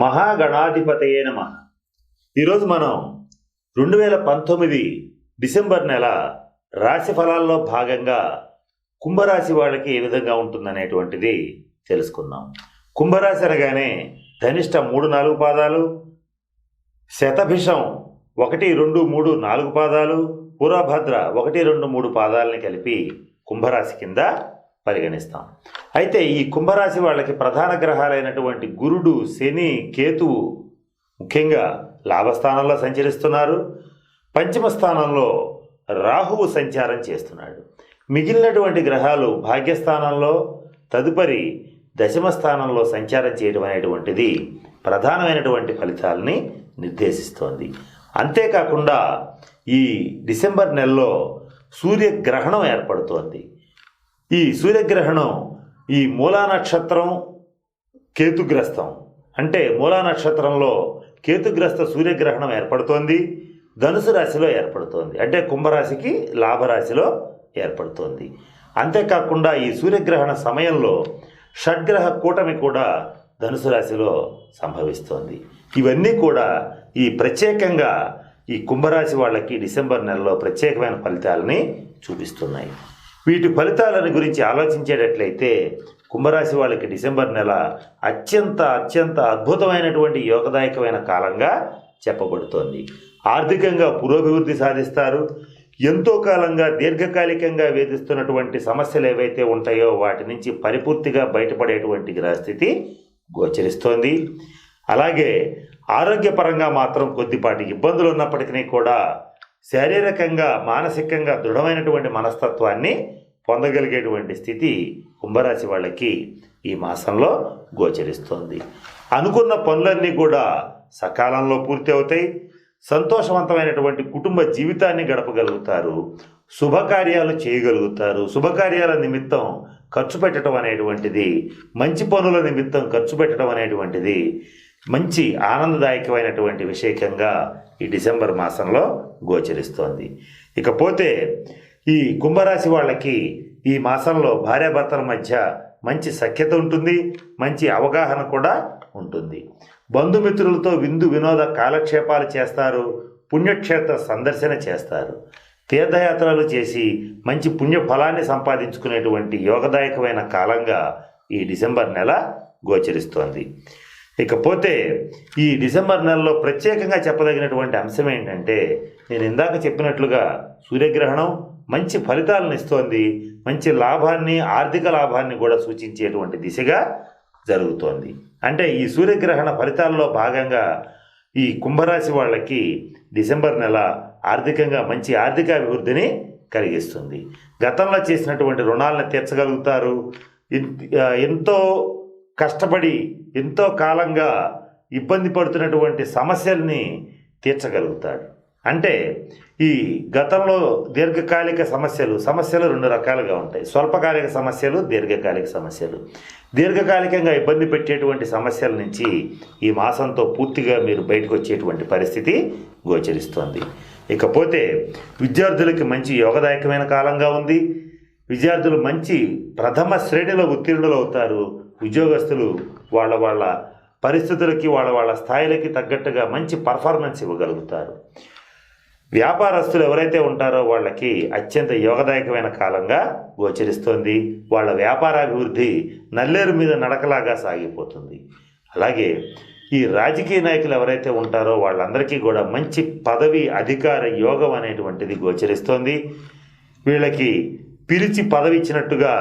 మహాగణాధిపతయే నమ. ఈరోజు మనం రెండు వేల పంతొమ్మిది డిసెంబర్ నెల రాశి ఫలాల్లో భాగంగా కుంభరాశి వాళ్ళకి ఏ విధంగా ఉంటుందనేటువంటిది తెలుసుకుందాం. కుంభరాశి అనగానే ధనిష్ట మూడు నాలుగు పాదాలు శతభిషం ఒకటి రెండు మూడు నాలుగు పాదాలు పురభద్ర ఒకటి రెండు మూడు పాదాలని కలిపి కుంభరాశి కింద పరిగణిస్తాం. అయితే ఈ కుంభరాశి వాళ్ళకి ప్రధాన గ్రహాలైనటువంటి గురుడు శని కేతువు ముఖ్యంగా లాభస్థానంలో సంచరిస్తున్నారు. పంచమ స్థానంలో రాహువు సంచారం చేస్తున్నాడు. మిగిలినటువంటి గ్రహాలు భాగ్యస్థానంలో తదుపరి దశమ స్థానంలో సంచారం చేయడం అనేటువంటిది ప్రధానమైనటువంటి ఫలితాలని నిర్దేశిస్తోంది. అంతేకాకుండా ఈ డిసెంబర్ నెలలో సూర్యగ్రహణం ఏర్పడుతోంది. ఈ సూర్యగ్రహణం ఈ మూలా నక్షత్రం కేతుగ్రస్తం. అంటే మూలా నక్షత్రంలో కేతుగ్రస్త సూర్యగ్రహణం ఏర్పడుతోంది ధనుసు రాశిలో ఏర్పడుతోంది. అంటే కుంభరాశికి లాభరాశిలో ఏర్పడుతోంది. అంతేకాకుండా ఈ సూర్యగ్రహణ సమయంలో షడ్గ్రహ కూటమి కూడా ధనుసు రాశిలో సంభవిస్తోంది. ఇవన్నీ కూడా ఈ ప్రత్యేకంగా ఈ కుంభరాశి వాళ్ళకి డిసెంబర్ నెలలో ప్రత్యేకమైన ఫలితాలని చూపిస్తున్నాయి. వీటి ఫలితాలను గురించి ఆలోచించేటట్లయితే కుంభరాశి వాళ్ళకి డిసెంబర్ నెల అత్యంత అత్యంత అద్భుతమైనటువంటి యోగదాయకమైన కాలంగా చెప్పబడుతోంది. ఆర్థికంగా పురోభివృద్ధి సాధిస్తారు. ఎంతో కాలంగా దీర్ఘకాలికంగా వేధిస్తున్నటువంటి సమస్యలు ఏవైతే ఉంటాయో వాటి నుంచి పరిపూర్తిగా బయటపడేటువంటి గ్రహస్థితి గోచరిస్తోంది. అలాగే ఆరోగ్యపరంగా మాత్రం కొద్దిపాటి ఇబ్బందులు ఉన్నప్పటికీ కూడా శారీరకంగా మానసికంగా దృఢమైనటువంటి మనస్తత్వాన్ని పొందగలిగేటువంటి స్థితి కుంభరాశి వాళ్ళకి ఈ మాసంలో గోచరిస్తోంది. అనుకున్న పనులన్నీ కూడా సకాలంలో పూర్తి అవుతాయి. సంతోషవంతమైనటువంటి కుటుంబ జీవితాన్ని గడపగలుగుతారు. శుభకార్యాలు చేయగలుగుతారు. శుభకార్యాల నిమిత్తం ఖర్చు పెట్టడం అనేటువంటిది మంచి పనుల నిమిత్తం ఖర్చు పెట్టడం అనేటువంటిది మంచి ఆనందదాయకమైనటువంటి విషయకంగా ఈ డిసెంబర్ మాసంలో గోచరిస్తోంది. ఇకపోతే ఈ కుంభరాశి వాళ్ళకి ఈ మాసంలో భార్యాభర్తల మధ్య మంచి సఖ్యత ఉంటుంది మంచి అవగాహన కూడా ఉంటుంది. బంధుమిత్రులతో విందు వినోద కాలక్షేపాలు చేస్తారు పుణ్యక్షేత్ర సందర్శన చేస్తారు. తీర్థయాత్రలు చేసి మంచి పుణ్య ఫలాన్ని సంపాదించుకునేటువంటి యోగదాయకమైన కాలంగా ఈ డిసెంబర్ నెల గోచరిస్తోంది. ఇకపోతే ఈ డిసెంబర్ నెలలో ప్రత్యేకంగా చెప్పదగినటువంటి అంశం ఏంటంటే నేను ఇందాక చెప్పినట్లుగా సూర్యగ్రహణం మంచి ఫలితాలను ఇస్తోంది మంచి లాభాన్ని ఆర్థిక లాభాన్ని కూడా సూచించేటువంటి దిశగా జరుగుతోంది. అంటే ఈ సూర్యగ్రహణ ఫలితాల్లో భాగంగా ఈ కుంభరాశి వాళ్ళకి డిసెంబర్ నెల ఆర్థికంగా మంచి ఆర్థిక అభివృద్ధిని కలిగిస్తుంది. గతంలో చేసినటువంటి రుణాలను తీర్చగలుగుతారు. ఎంతో కష్టపడి ఎంతో కాలంగా ఇబ్బంది పడుతున్నటువంటి సమస్యల్ని తీర్చగలుగుతాడు. అంటే ఈ గతంలో దీర్ఘకాలిక సమస్యలు సమస్యలు రెండు రకాలుగా ఉంటాయి. స్వల్పకాలిక సమస్యలు దీర్ఘకాలిక సమస్యలు. దీర్ఘకాలికంగా ఇబ్బంది పెట్టేటువంటి సమస్యల నుంచి ఈ మాసంతో పూర్తిగా మీరు బయటకు వచ్చేటువంటి పరిస్థితి గోచరిస్తోంది. ఇకపోతే విద్యార్థులకి మంచి యోగదాయకమైన కాలంగా ఉంది. విద్యార్థులు మంచి ప్రథమ శ్రేణిలో ఉత్తీర్ణులు అవుతారు ఉద్యోగస్తులు వాళ్ళ వాళ్ళ పరిస్థితులకి వాళ్ళ వాళ్ళ స్థాయిలకి తగ్గట్టుగా మంచి పర్ఫార్మెన్స్ ఇవ్వగలుగుతారు. వ్యాపారస్తులు ఎవరైతే ఉంటారో వాళ్ళకి అత్యంత యోగదాయకమైన కాలంగా గోచరిస్తోంది. వాళ్ళ వ్యాపారాభివృద్ధి నల్లేరు మీద నడకలాగా సాగిపోతుంది. అలాగే ఈ రాజకీయ నాయకులు ఎవరైతే ఉంటారో వాళ్ళందరికీ కూడా మంచి పదవి అధికార యోగం అనేటువంటిది గోచరిస్తోంది. వీళ్ళకి పిలిచి పదవి ఇచ్చినట్టుగా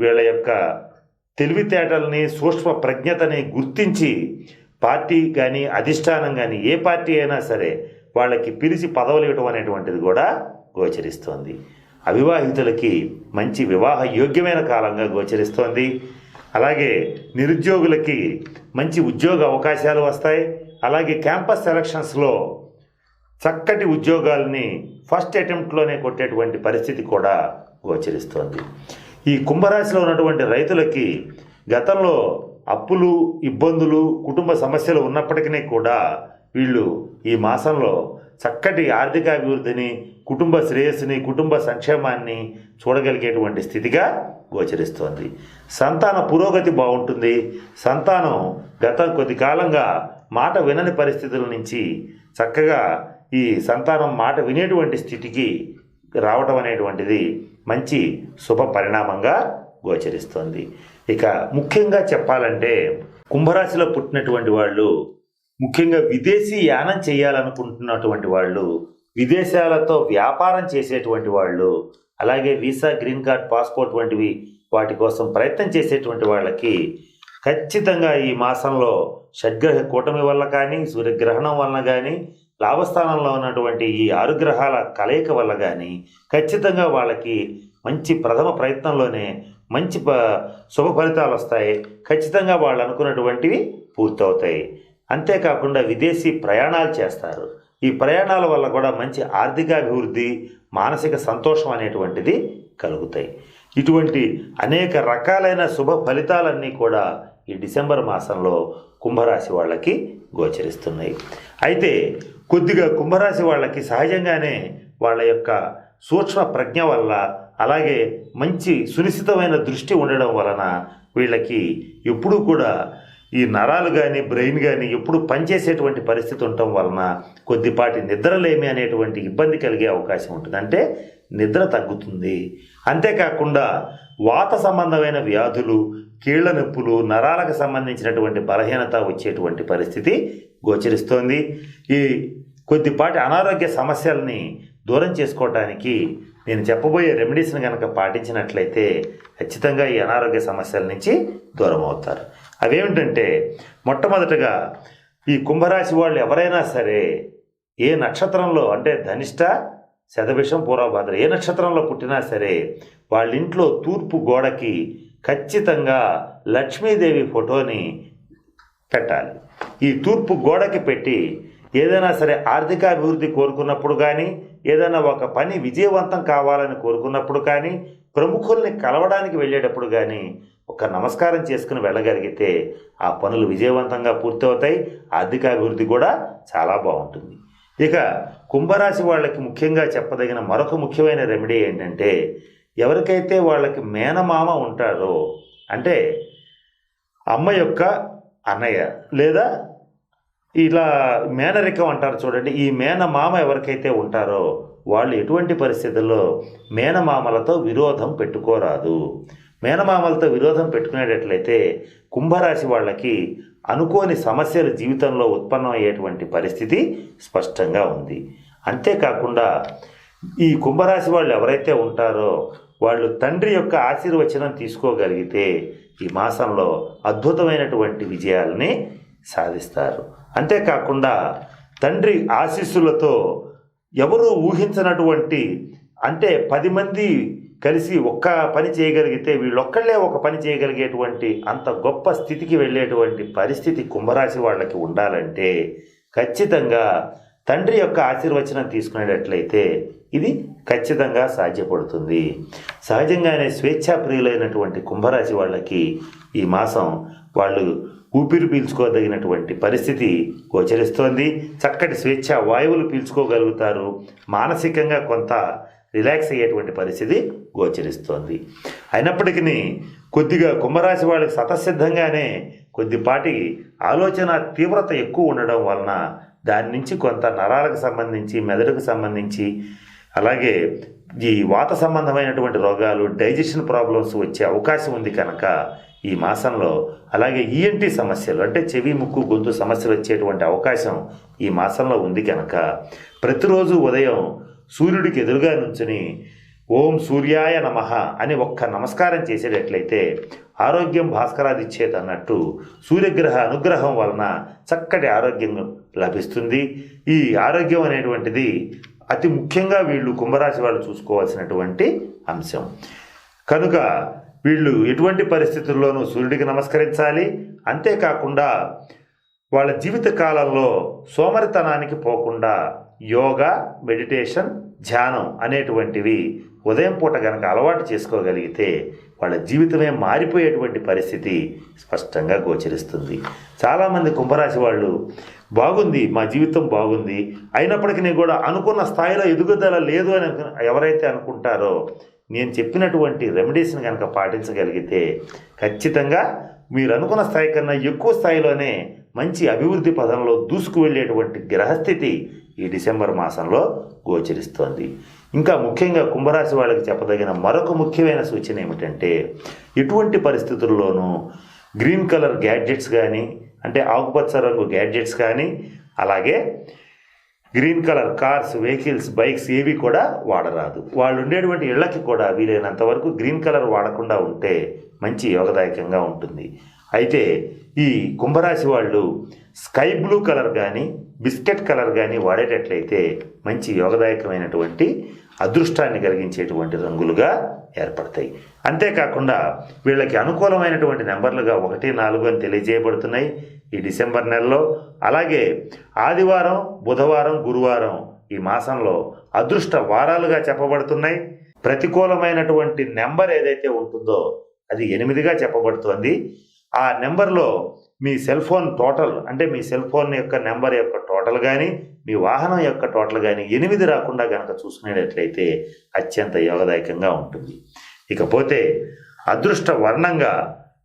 వీళ్ళ యొక్క తెలివితేటల్ని సూక్ష్మ ప్రజ్ఞతని గుర్తించి పార్టీ కానీ అధిష్టానం కానీ ఏ పార్టీ అయినా సరే వాళ్ళకి పిలిచి పదవులు ఇవ్వడం అనేటువంటిది కూడా గోచరిస్తోంది. అవివాహితులకి మంచి వివాహ యోగ్యమైన కాలంగా గోచరిస్తోంది. అలాగే నిరుద్యోగులకి మంచి ఉద్యోగ అవకాశాలు వస్తాయి. అలాగే క్యాంపస్ సెలక్షన్స్లో చక్కటి ఉద్యోగాల్ని ఫస్ట్ అటెంప్ట్లోనే కొట్టేటువంటి పరిస్థితి కూడా గోచరిస్తోంది. ఈ కుంభరాశిలో ఉన్నటువంటి రైతులకి గతంలో అప్పులు ఇబ్బందులు కుటుంబ సమస్యలు ఉన్నప్పటికీ కూడా వీళ్ళు ఈ మాసంలో చక్కటి ఆర్థిక అభివృద్ధిని కుటుంబ శ్రేయస్సుని కుటుంబ సంక్షేమాన్ని చూడగలిగేటువంటి స్థితిగా గోచరిస్తోంది. సంతాన పురోగతి బాగుంటుంది. సంతానం గత కొద్ది కాలంగా మాట వినని పరిస్థితుల నుంచి చక్కగా ఈ సంతానం మాట వినేటువంటి స్థితికి రావటం అనేటువంటిది మంచి శుభ పరిణామంగా గోచరిస్తుంది. ఇక ముఖ్యంగా చెప్పాలంటే కుంభరాశిలో పుట్టినటువంటి వాళ్ళు ముఖ్యంగా విదేశీ యానం చేయాలనుకుంటున్నటువంటి వాళ్ళు విదేశాలతో వ్యాపారం చేసేటువంటి వాళ్ళు అలాగే వీసా గ్రీన్ కార్డ్ పాస్పోర్ట్ వంటివి వాటి కోసం ప్రయత్నం చేసేటువంటి వాళ్ళకి ఖచ్చితంగా ఈ మాసంలో షడ్గ్రహ కూటమి వల్ల కానీ సూర్యగ్రహణం వలన కానీ లాభస్థానంలో ఉన్నటువంటి ఈ ఆరు గ్రహాల కలయిక వల్ల కానీ ఖచ్చితంగా వాళ్ళకి మంచి ప్రథమ ప్రయత్నంలోనే మంచి ప శుభ ఫలితాలు వస్తాయి. ఖచ్చితంగా వాళ్ళు అనుకున్నటువంటివి పూర్తవుతాయి. అంతేకాకుండా విదేశీ ప్రయాణాలు చేస్తారు. ఈ ప్రయాణాల వల్ల కూడా మంచి ఆర్థికాభివృద్ధి మానసిక సంతోషం అనేటువంటిది కలుగుతాయి. ఇటువంటి అనేక రకాలైన శుభ ఫలితాలన్నీ కూడా ఈ డిసెంబర్ మాసంలో కుంభరాశి వాళ్ళకి గోచరిస్తున్నాయి. అయితే కొద్దిగా కుంభరాశి వాళ్ళకి సహజంగానే వాళ్ళ యొక్క సూక్ష్మ ప్రజ్ఞ వల్ల అలాగే మంచి సునిశ్చితమైన దృష్టి ఉండడం వలన వీళ్ళకి ఎప్పుడూ కూడా ఈ నరాలు కానీ బ్రెయిన్ కానీ ఎప్పుడు పనిచేసేటువంటి పరిస్థితి ఉండటం వలన కొద్దిపాటి నిద్రలేమి అనేటువంటి ఇబ్బంది కలిగే అవకాశం ఉంటుంది. అంటే నిద్ర తగ్గుతుంది. అంతేకాకుండా వాత సంబంధమైన వ్యాధులు కీళ్ళ నొప్పులు నరాలకు సంబంధించినటువంటి బలహీనత వచ్చేటువంటి పరిస్థితి గోచరిస్తోంది. ఈ కొద్దిపాటి అనారోగ్య సమస్యల్ని దూరం చేసుకోవటానికి నేను చెప్పబోయే రెమెడీస్ని కనుక పాటించినట్లయితే ఖచ్చితంగా ఈ అనారోగ్య సమస్యల నుంచి దూరం అవుతారు. అవేమిటంటే మొట్టమొదటగా ఈ కుంభరాశి వాళ్ళు ఎవరైనా సరే ఏ నక్షత్రంలో అంటే ధనిష్ట శతభిషం పూర్వభద్ర ఏ నక్షత్రంలో పుట్టినా సరే వాళ్ళ ఇంట్లో తూర్పు గోడకి ఖచ్చితంగా లక్ష్మీదేవి ఫోటోని పెట్టాలి. ఈ తూర్పు గోడకి పెట్టి ఏదైనా సరే ఆర్థికాభివృద్ధి కోరుకున్నప్పుడు కానీ ఏదైనా ఒక పని విజయవంతం కావాలని కోరుకున్నప్పుడు కానీ ప్రముఖుల్ని కలవడానికి వెళ్ళేటప్పుడు కానీ ఒక నమస్కారం చేసుకుని వెళ్ళగలిగితే ఆ పనులు విజయవంతంగా పూర్తవుతాయి ఆర్థికాభివృద్ధి కూడా చాలా బాగుంటుంది. ఇక కుంభరాశి వాళ్ళకి ముఖ్యంగా చెప్పదగిన మరొక ముఖ్యమైన రెమెడీ ఏంటంటే ఎవరికైతే వాళ్ళకి మేనమామ ఉంటారో అంటే అమ్మ యొక్క అన్నయ్య లేదా ఇలా మేనరికం అంటారు చూడండి. ఈ మేనమామ ఎవరికైతే ఉంటారో వాళ్ళు ఎటువంటి పరిస్థితుల్లో మేనమామలతో విరోధం పెట్టుకోరాదు. మేనమామలతో విరోధం పెట్టుకునేటట్లయితే కుంభరాశి వాళ్ళకి అనుకోని సమస్యలు జీవితంలో ఉత్పన్నమయ్యేటువంటి పరిస్థితి స్పష్టంగా ఉంది. అంతేకాకుండా ఈ కుంభరాశి వాళ్ళు ఎవరైతే ఉంటారో వాళ్ళు తండ్రి యొక్క ఆశీర్వచనం తీసుకోగలిగితే ఈ మాసంలో అద్భుతమైనటువంటి విజయాలని సాధిస్తారు. అంతేకాకుండా తండ్రి ఆశీస్సులతో ఎవరు ఊహించినటువంటి అంటే పది మంది కలిసి ఒక్క పని చేయగలిగితే వీళ్ళొక్కళ్ళే ఒక పని చేయగలిగేటువంటి అంత గొప్ప స్థితికి వెళ్ళేటువంటి పరిస్థితి కుంభరాశి వాళ్ళకి ఉండాలంటే ఖచ్చితంగా తండ్రి యొక్క ఆశీర్వచనం తీసుకునేటట్లయితే ఇది ఖచ్చితంగా సాధ్యపడుతుంది. సహజంగానే స్వేచ్ఛాప్రియులైనటువంటి కుంభరాశి వాళ్ళకి ఈ మాసం వాళ్ళు ఊపిరి పీల్చుకోదగినటువంటి పరిస్థితి గోచరిస్తోంది. చక్కటి స్వేచ్ఛ వాయువులు పీల్చుకోగలుగుతారు. మానసికంగా కొంత రిలాక్స్ అయ్యేటువంటి పరిస్థితి గోచరిస్తోంది. అయినప్పటికీ కొద్దిగా కుంభరాశి వాళ్ళకి సతసిద్ధంగానే కొద్దిపాటి ఆలోచన తీవ్రత ఎక్కువ ఉండడం వలన దాని నుంచి కొంత నరాలకు సంబంధించి మెదడుకు సంబంధించి అలాగే ఈ వాత సంబంధమైనటువంటి రోగాలు డైజెషన్ ప్రాబ్లమ్స్ వచ్చే అవకాశం ఉంది కనుక ఈ మాసంలో అలాగే ఈఎన్టీ సమస్యలు అంటే చెవి ముక్కు గొంతు సమస్యలు వచ్చేటువంటి అవకాశం ఈ మాసంలో ఉంది కనుక ప్రతిరోజు ఉదయం సూర్యుడికి ఎదురుగా నుంచుని ఓం సూర్యాయ నమ అని ఒక్క నమస్కారం చేసేటట్లయితే ఆరోగ్యం భాస్కరాదిచ్చేది అన్నట్టు సూర్యగ్రహ అనుగ్రహం వలన చక్కటి ఆరోగ్యం లభిస్తుంది. ఈ ఆరోగ్యం అనేటువంటిది అతి ముఖ్యంగా వీళ్ళు కుంభరాశి వాళ్ళు చూసుకోవాల్సినటువంటి అంశం. కనుక వీళ్ళు ఎటువంటి పరిస్థితుల్లోనూ సూర్యుడికి నమస్కరించాలి. అంతేకాకుండా వాళ్ళ జీవిత కాలంలో సోమరితనానికి పోకుండా యోగా మెడిటేషన్ ధ్యానం అనేటువంటివి ఉదయం పూట కనుక అలవాటు చేసుకోగలిగితే వాళ్ళ జీవితమే మారిపోయేటువంటి పరిస్థితి స్పష్టంగా గోచరిస్తుంది. చాలామంది కుంభరాశి వాళ్ళు బాగుంది మా జీవితం బాగుంది. అయినప్పటికీ కూడా అనుకున్న స్థాయిలో ఎదుగుదల లేదు అని ఎవరైతే అనుకుంటారో నేను చెప్పినటువంటి రెమెడీస్ని కనుక పాటించగలిగితే ఖచ్చితంగా మీరు అనుకున్న స్థాయి కన్నా ఎక్కువ స్థాయిలోనే మంచి అభివృద్ధి పదంలో దూసుకు వెళ్ళేటువంటి గ్రహస్థితి ఈ డిసెంబర్ మాసంలో గోచరిస్తోంది. ఇంకా ముఖ్యంగా కుంభరాశి వాళ్ళకి చెప్పదగిన మరొక ముఖ్యమైన సూచన ఏమిటంటే ఎటువంటి పరిస్థితుల్లోనూ గ్రీన్ కలర్ గ్యాడ్జెట్స్ కానీ అంటే ఆకుపచ్చ రంగు గ్యాడ్జెట్స్ కానీ అలాగే green colour cars vehicles bikes ఏవి కూడా వాడరాదు. వాళ్ళు ఉండేటువంటి ఇళ్ళకి కూడా వీలైనంత వరకు గ్రీన్ కలర్ వాడకుండా ఉంటే మంచి యోగదాయకంగా ఉంటుంది. అయితే ఈ కుంభరాశి వాళ్ళు స్కై బ్లూ కలర్ కానీ బిస్కెట్ కలర్ కానీ వాడేటట్లయితే మంచి యోగదాయకమైనటువంటి అదృష్టాన్ని కలిగించేటువంటి రంగులుగా ఏర్పడతాయి. అంతేకాకుండా వీళ్ళకి అనుకూలమైనటువంటి నెంబర్లుగా ఒకటి నాలుగు అని తెలియజేయబడుతున్నాయి. ఈ డిసెంబర్ నెలలో. అలాగే ఆదివారం బుధవారం గురువారం ఈ మాసంలో అదృష్ట వారాలుగా చెప్పబడుతున్నాయి. ప్రతికూలమైనటువంటి నెంబర్ ఏదైతే ఉంటుందో అది ఎనిమిదిగా చెప్పబడుతోంది. ఆ నెంబర్లో మీ సెల్ ఫోన్ టోటల్ అంటే మీ సెల్ ఫోన్ యొక్క నెంబర్ యొక్క టోటల్ కానీ మీ వాహనం యొక్క టోటల్ కానీ ఎనిమిది రాకుండా కనుక చూసుకునేటట్లయితే అత్యంత యోగదాయకంగా ఉంటుంది. ఇకపోతే అదృష్ట వర్ణంగా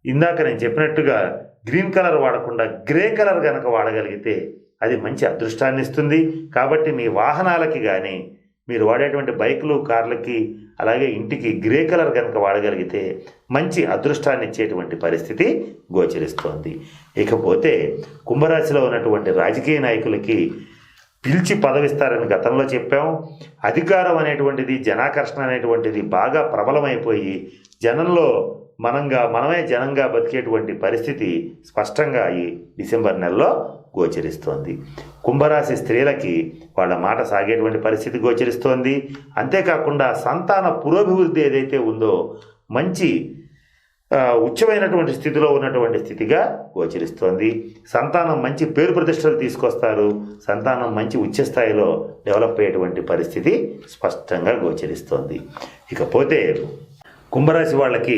ఇందాక నేను చెప్పినట్టుగా గ్రీన్ కలర్ వాడకుండా గ్రే కలర్ కనుక వాడగలిగితే అది మంచి అదృష్టాన్ని ఇస్తుంది. కాబట్టి మీ వాహనాలకి కానీ మీరు వాడేటువంటి బైకులు కార్లకి అలాగే ఇంటికి గ్రే కలర్ కనుక వాడగలిగితే మంచి అదృష్టాన్ని ఇచ్చేటువంటి పరిస్థితి గోచరిస్తోంది. ఇకపోతే కుంభరాశిలో ఉన్నటువంటి రాజకీయ నాయకులకి పిలిచి పదవిస్తారని గతంలో చెప్పాం. అధికారం అనేటువంటిది జనాకర్షణ అనేటువంటిది బాగా ప్రబలమైపోయి జనంలో మనంగా మనమే జనంగా బతికేటువంటి పరిస్థితి స్పష్టంగా ఈ డిసెంబర్ నెలలో గోచరిస్తోంది. కుంభరాశి స్త్రీలకి వాళ్ళ మాట సాగేటువంటి పరిస్థితి గోచరిస్తోంది. అంతేకాకుండా సంతాన పురోభివృద్ధి ఏదైతే ఉందో మంచి ఉచ్చమైనటువంటి స్థితిలో ఉన్నటువంటి స్థితిగా గోచరిస్తోంది. సంతానం మంచి పేరు ప్రతిష్టలు తీసుకొస్తారు. సంతానం మంచి ఉచ్చ స్థాయిలో డెవలప్ అయ్యేటువంటి పరిస్థితి స్పష్టంగా గోచరిస్తోంది. ఇకపోతే కుంభరాశి వాళ్ళకి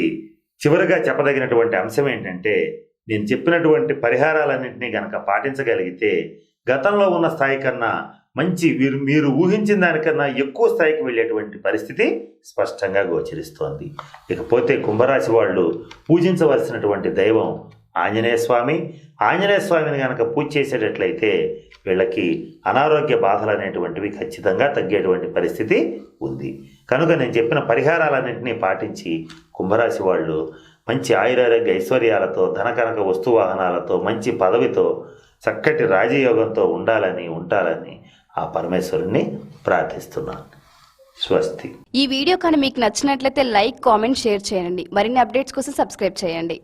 చివరిగా చెప్పదగినటువంటి అంశం ఏంటంటే నేను చెప్పినటువంటి పరిహారాలన్నింటినీ గనక పాటించగలిగితే గతంలో ఉన్న స్థాయి కన్నా మంచి మీరు మీరు ఊహించిన దానికన్నా ఎక్కువ స్థాయికి వెళ్ళేటువంటి పరిస్థితి స్పష్టంగా గోచరిస్తోంది. ఇకపోతే కుంభరాశి వాళ్ళు పూజించవలసినటువంటి దైవం ఆంజనేయ స్వామి. ఆంజనేయ స్వామిని కనుక పూజ చేసేటట్లయితే వీళ్ళకి అనారోగ్య బాధలు అనేటువంటివి ఖచ్చితంగా తగ్గేటువంటి పరిస్థితి ఉంది. కనుక నేను చెప్పిన పరిహారాలన్నింటినీ పాటించి కుంభరాశి వాళ్ళు మంచి ఆయురారోగ్య ఐశ్వర్యాలతో ధనకనక వస్తు వాహనాలతో మంచి పదవితో చక్కటి రాజయోగంతో ఉండాలని ఉంటాలని ఆ పరమేశ్వరుణ్ణి ప్రార్థిస్తున్నాను. స్వస్తి. ఈ వీడియో కానీ మీకు నచ్చినట్లయితే లైక్ కామెంట్ షేర్ చేయండి. మరిన్ని అప్డేట్స్ కోసం సబ్స్క్రైబ్ చేయండి.